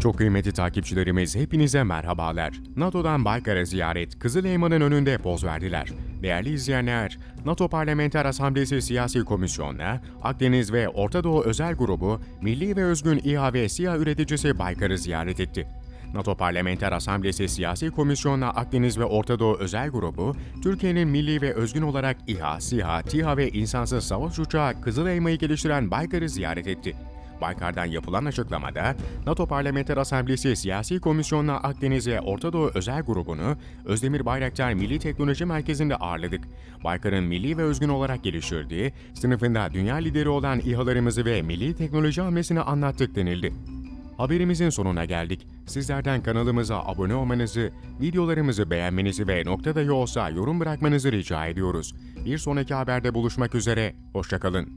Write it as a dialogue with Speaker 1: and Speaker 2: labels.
Speaker 1: Çok kıymetli takipçilerimiz hepinize merhabalar. NATO'dan Baykar'a ziyaret, Kızıl Elma'nın önünde poz verdiler. Değerli izleyenler, NATO Parlamenter Asamblesi Siyasi Komisyonu'na Akdeniz ve Orta Doğu Özel Grubu, Milli ve Özgün İHA ve SİHA üreticisi Baykar'ı ziyaret etti. NATO Parlamenter Asamblesi Siyasi Komisyonu'na Akdeniz ve Orta Doğu Özel Grubu, Türkiye'nin milli ve özgün olarak İHA, SİHA, TİHA ve insansız savaş uçağı Kızıl Elma'yı geliştiren Baykar'ı ziyaret etti. Baykar'dan yapılan açıklamada, NATO Parlamenter Asamblesi Siyasi Komisyonu'na Akdeniz ve Orta Doğu Özel Grubu'nu Özdemir Bayraktar Milli Teknoloji Merkezi'nde ağırladık. Baykar'ın milli ve özgün olarak geliştirdiği, sınıfında dünya lideri olan İHA'larımızı ve milli teknoloji hamlesini anlattık denildi. Haberimizin sonuna geldik. Sizlerden kanalımıza abone olmanızı, videolarımızı beğenmenizi ve nokta dahi olsa yorum bırakmanızı rica ediyoruz. Bir sonraki haberde buluşmak üzere, hoşçakalın.